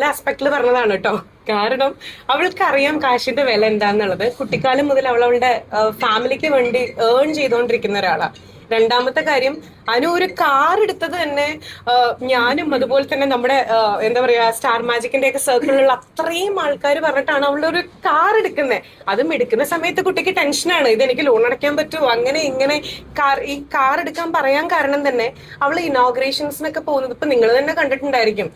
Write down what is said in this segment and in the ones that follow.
നല്ല ആസ്പെക്ടിൽ പറഞ്ഞതാണ് കേട്ടോ കാരണം അവൾക്ക് അറിയാം കാശിന്റെ വില എന്താന്നുള്ളത്. കുട്ടിക്കാലം മുതൽ അവൾ അവളുടെ ഫാമിലിക്ക് വേണ്ടി ഏൺ ചെയ്തുകൊണ്ടിരിക്കുന്ന ഒരാളാണ് രണ്ടാമത്തെ കാര്യം അനു ഒരു കാർ എടുത്തത് തന്നെ ഞാനും അതുപോലെ തന്നെ നമ്മുടെ എന്താ പറയാ സ്റ്റാർ മാജിക്കിന്റെ ഒക്കെ സർക്കിളിലുള്ള അത്രയും ആൾക്കാർ പറഞ്ഞിട്ടാണ് അവളുടെ ഒരു കാർ എടുക്കുന്നത് അതും എടുക്കുന്ന സമയത്ത് കുട്ടിക്ക് ടെൻഷനാണ് ഇത് എനിക്ക് ലോൺ അടയ്ക്കാൻ പറ്റുമോ അങ്ങനെ ഇങ്ങനെ കാർ ഈ കാർ എടുക്കാൻ പറയാൻ കാരണം തന്നെ അവൾ ഇനോഗ്രേഷൻസിനൊക്കെ പോകുന്നത് ഇപ്പൊ നിങ്ങൾ തന്നെ കണ്ടിട്ടുണ്ടായിരിക്കും.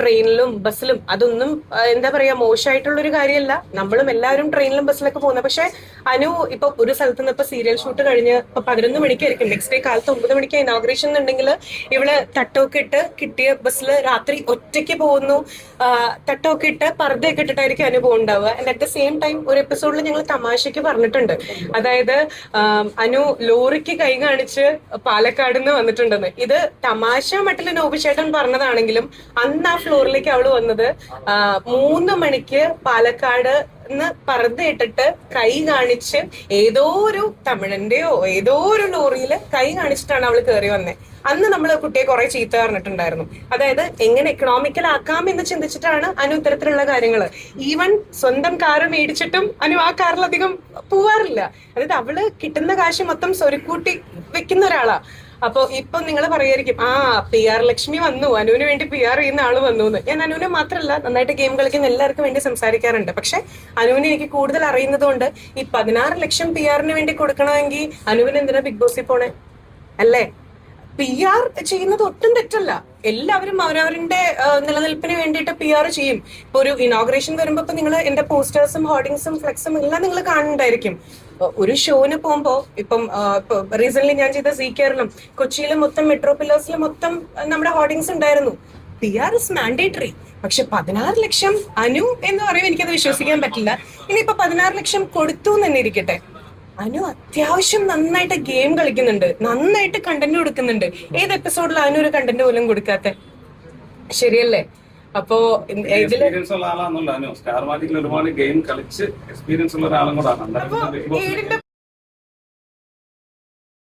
ട്രെയിനിലും ബസ്സിലും അതൊന്നും എന്താ പറയാ മോശമായിട്ടുള്ള ഒരു കാര്യമല്ല. നമ്മളും എല്ലാവരും ട്രെയിനിലും ബസ്സിലൊക്കെ പോകുന്നത് പക്ഷെ അനു ഇപ്പൊ ഒരു സ്ഥലത്ത് നിന്ന് ഇപ്പൊ സീരിയൽ ഷൂട്ട് കഴിഞ്ഞ് ഇപ്പൊ പതിനൊന്ന് മണിക്കായിരിക്കും നെക്സ്റ്റ് ഡേ കാലത്ത് ഒമ്പത് മണിക്ക് ഇനോഗ്രേഷൻ എന്നുണ്ടെങ്കിൽ ഇവൾ തട്ടമൊക്കെ ഇട്ട് കിട്ടിയ ബസ്സിൽ രാത്രി ഒറ്റയ്ക്ക് പോകുന്നു. തട്ടമൊക്കെ ഇട്ട് പർദ്ദയൊക്കെ ഇട്ടിട്ടായിരിക്കും അനുഭവം ഉണ്ടാവുക and at the same time ഒരു എപ്പിസോഡിൽ ഞങ്ങൾ തമാശയ്ക്ക് പറഞ്ഞിട്ടുണ്ട്. അതായത് അനു ലോറിക്ക് കൈ കാണിച്ച് പാലക്കാട് നിന്ന് വന്നിട്ടുണ്ടെന്ന്. ഇത് തമാശ മട്ടിൽ നോബിശേട്ടൻ പറഞ്ഞതാണെങ്കിലും അന്ന് ആ ഫ്ലോറിലേക്ക് അവൾ വന്നത് മൂന്ന് മണിക്ക് പാലക്കാട് ന്ന് പർദ്ദ ഇട്ടിട്ട് കൈ കാണിച്ച് ഏതോ ഒരു തമിഴന്റെയോ ഏതോ ഒരു ലോറിയിൽ കൈ കാണിച്ചിട്ടാണ് അവൾ കയറി വന്നേ. അന്ന് നമ്മൾ കുട്ടിയെ കുറെ ചീത്ത പറഞ്ഞിട്ടുണ്ടായിരുന്നു. അതായത് എങ്ങനെ എക്കണോമിക്കൽ ആക്കാം എന്ന് ചിന്തിച്ചിട്ടാണ് അനു ഇത്തരത്തിലുള്ള കാര്യങ്ങൾ ഈവൻ സ്വന്തം കാറ് മേടിച്ചിട്ടും അനു ആ കാറിലധികം പോവാറില്ല. അതായത് അവൾ കിട്ടുന്ന കാശ് മൊത്തം സ്വരുക്കൂട്ടി വെക്കുന്ന ഒരാളാ. അപ്പൊ ഇപ്പൊ നിങ്ങൾ പറയായിരിക്കും ആ പി ആർ ലക്ഷ്മി വന്നു. അനുവിന് വേണ്ടി പി ആർ ചെയ്യുന്ന ആൾ വന്നു എന്ന് ഞാൻ അനുവിനെ മാത്രമല്ല നന്നായിട്ട് ഗെയിം കളിക്കുന്ന എല്ലാവർക്കും വേണ്ടി സംസാരിക്കാറുണ്ട്. പക്ഷെ അനുവിനെ എനിക്ക് കൂടുതൽ അറിയുന്നത് കൊണ്ട് ഈ പതിനാറ് ലക്ഷം പി ആറിന് വേണ്ടി കൊടുക്കണമെങ്കിൽ അനുവിന് എന്തിനാ ബിഗ് ബോസിൽ പോണേ? അല്ലേ? പി ആർ ചെയ്യുന്നത് ഒട്ടും തെറ്റല്ല. എല്ലാവരും അവരവരുടെ നിലനിൽപ്പിന് വേണ്ടിയിട്ട് പി ആർ ചെയ്യും. ഇപ്പൊ ഒരു ഇനോഗ്രേഷൻ വരുമ്പോ നിങ്ങൾ എന്റെ പോസ്റ്റേഴ്സും ഹോർഡിങ്സും ഫ്ലെക്സും എല്ലാം നിങ്ങൾ കാണുന്നുണ്ടായിരിക്കും. ഒരു ഷോന് പോകുമ്പോ ഇപ്പം റീസെന്റ് ഞാൻ ചെയ്ത സി കേരളം കൊച്ചിയിലെ മൊത്തം മെട്രോ പില്ലേഴ്സിലെ മൊത്തം നമ്മുടെ ഹോർഡിങ്സ് ഉണ്ടായിരുന്നു. പി ആർ ഇസ് മാൻഡേറ്ററി പക്ഷെ പതിനാറ് ലക്ഷം അനു എന്ന് പറയുമ്പോൾ എനിക്കത് വിശ്വസിക്കാൻ പറ്റില്ല. ഇനിയിപ്പോ പതിനാറ് ലക്ഷം കൊടുത്തു എന്ന് തന്നെ ഇരിക്കട്ടെ. അനു അത്യാവശ്യം നന്നായിട്ട് ഗെയിം കളിക്കുന്നുണ്ട്. നന്നായിട്ട് കണ്ടന്റ് കൊടുക്കുന്നുണ്ട്. ഏത് എപ്പിസോഡിൽ അനു ഒരു കണ്ടന്റ് പോലും കൊടുക്കാത്ത? ശരിയല്ലേ? അപ്പോ ഇതിൽ ഒരുപാട് ഗെയിം കളിച്ച് എക്സ്പീരിയൻസ് ഉള്ള ഒരാളും കൂടാണ്